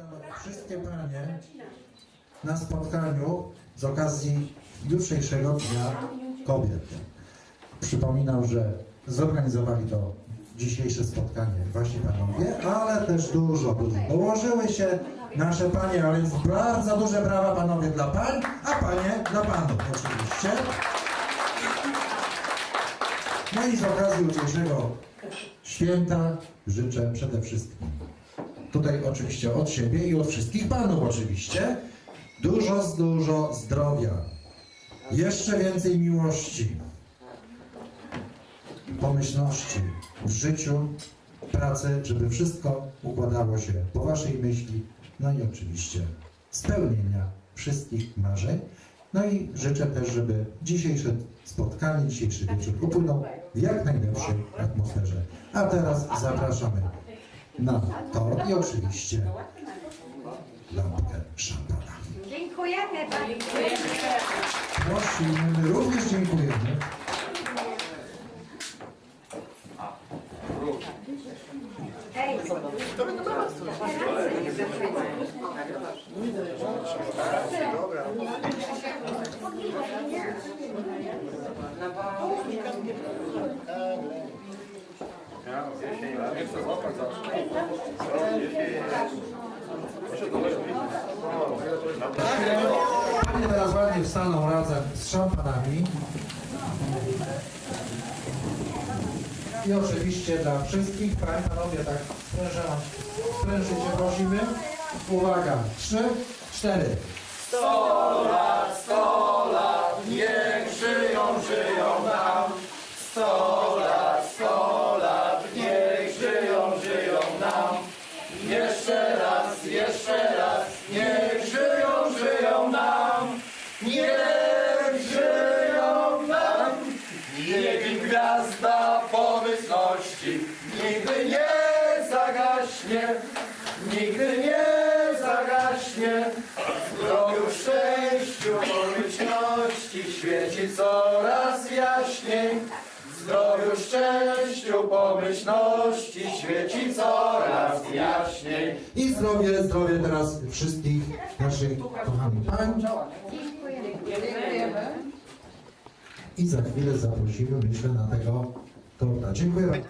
witam wszystkie panie na spotkaniu z okazji jutrzejszego Dnia Kobiet. Przypominam, że zorganizowali to dzisiejsze spotkanie właśnie panowie, ale też dużo, dużo dołożyły się nasze panie, a więc bardzo duże brawa panowie dla pań, a panie dla panów oczywiście. No i z okazji jutrzejszego święta życzę przede wszystkim tutaj oczywiście od siebie i od wszystkich panów oczywiście dużo, dużo zdrowia, jeszcze więcej miłości, pomyślności w życiu, pracy, żeby wszystko układało się po waszej myśli, no i oczywiście spełnienia wszystkich marzeń. No i życzę też, żeby dzisiejsze spotkanie, dzisiejszy wieczór upłynął w jak najlepszej atmosferze. A teraz zapraszamy na tort i oczywiście lampkę szampana. Dziękujemy bardzo. Prosimy, również dziękujemy. Ej, Panie teraz ładnie wstaną razem z szampanami. I oczywiście dla wszystkich pań, panowie tak sprężycie prosimy. Uwaga, trzy, cztery. Niech nigdy nie zagaśnie, nigdy nie zagaśnie. W zdrowiu, szczęściu, pomyślności świeci coraz jaśniej. W zdrowiu, szczęściu, pomyślności świeci coraz jaśniej. I zdrowie, zdrowie teraz wszystkich naszych kochanych pań. I za chwilę zaprosimy, myślę, na tego torta. Dziękuję bardzo.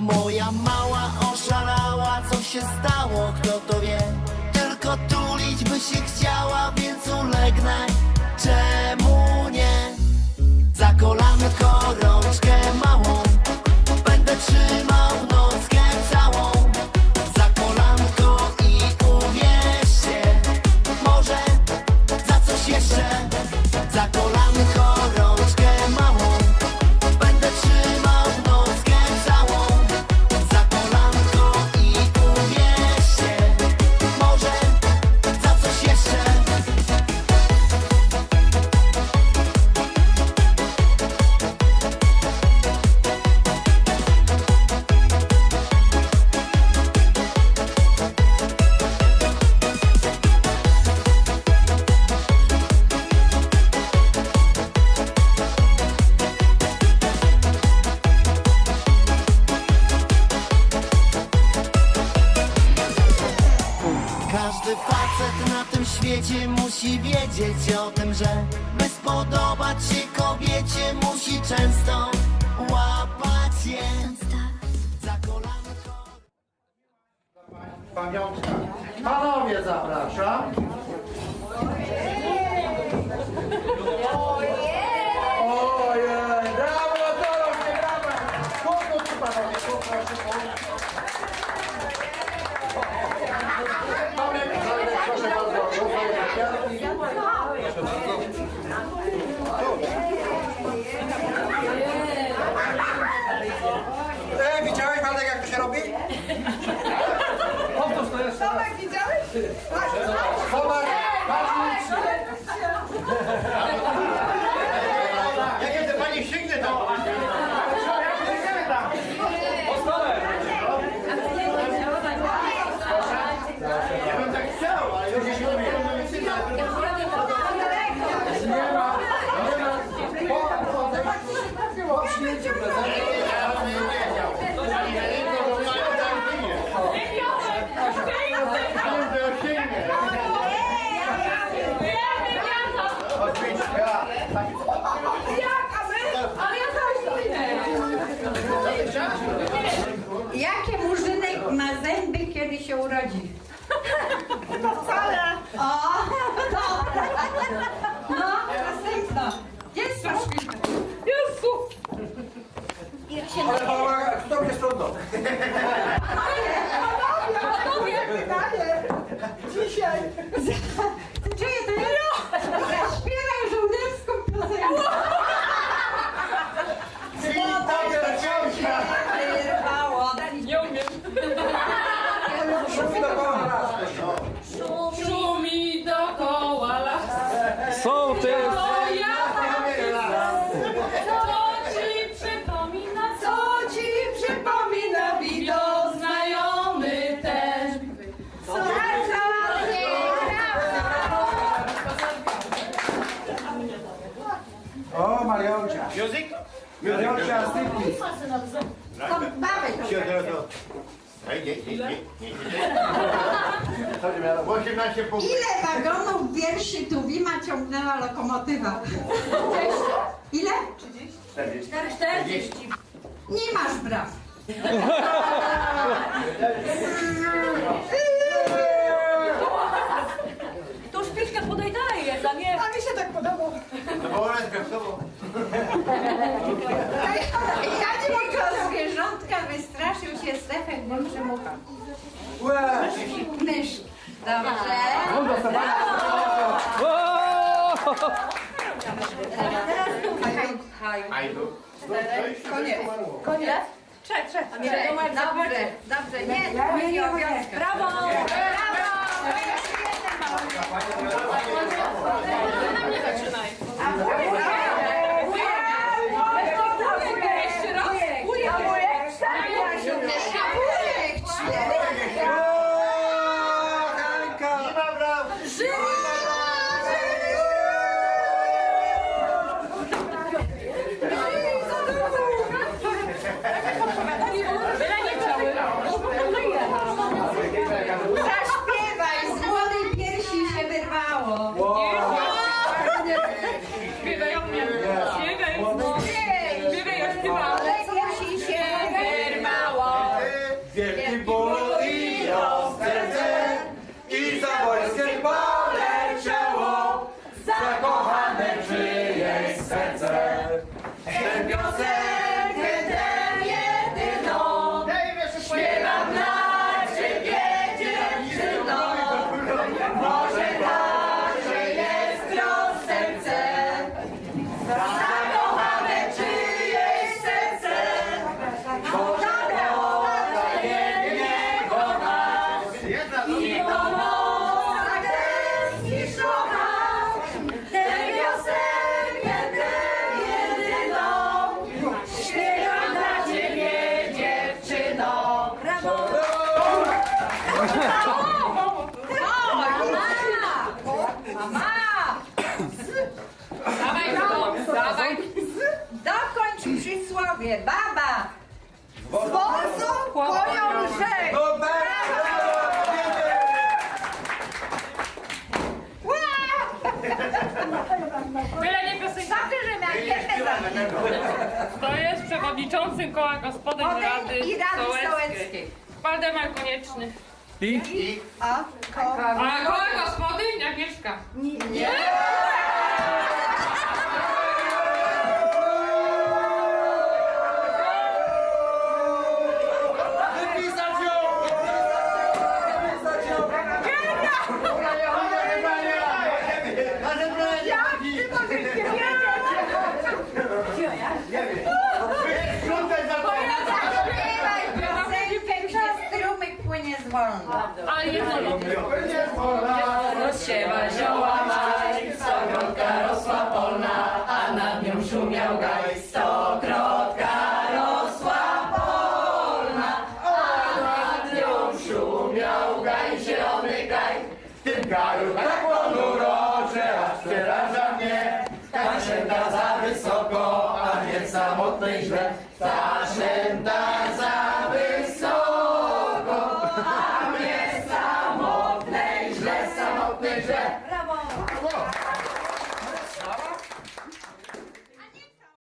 Moja mała oszalała, co się stało, kto to wie Każdy facet na tym świecie musi wiedzieć o tym, że by spodobać się kobiecie musi często łapać je za kolanko. Pamiątka. Panowie zapraszam. ঠিক আছে sprzątał? Panowie, pytanie. Dzisiaj. Nie. 18 punktów. Ile wagonów wierszy Tuwima ciągnęła lokomotywa? Ile? 40. Nie masz braw. To szpiczkę podaj dalej jest, a nie... A mi się tak podoba. To było rękę w się Stefek, bo przemucha. Łe! Mysz. Dobrze. Teraz tu haj. Ajdu. Koniec. Koniec? Trzech, trzech. Dobrze, dobrze. Nie, nie, nie. Brawo! Brawo! Nie zaczynaj. A せ Mama! Dawaj to, dawaj. Dokończ przysłowie, baba! Z wozu poją rzek! No! Byle nie piosenka. To jest przewodniczący koła gospodyń Rady i Rady Sołeckiej. Sołeckiej. Waldemar Konieczny. I A, ko... A koła gospodyń Agnieszka. Nie! Wypisać Nie wolno. Rozsiewa zioła maj, stokrotka rosła polna, a nad nią szumiał gaj. Stokrotka rosła polna, a nad nią szumiał gaj, zielony gaj. W tym gaju tak ponuro, że aż przeraża mnie. Ta szęta za wysoko, a nie samotnej źle.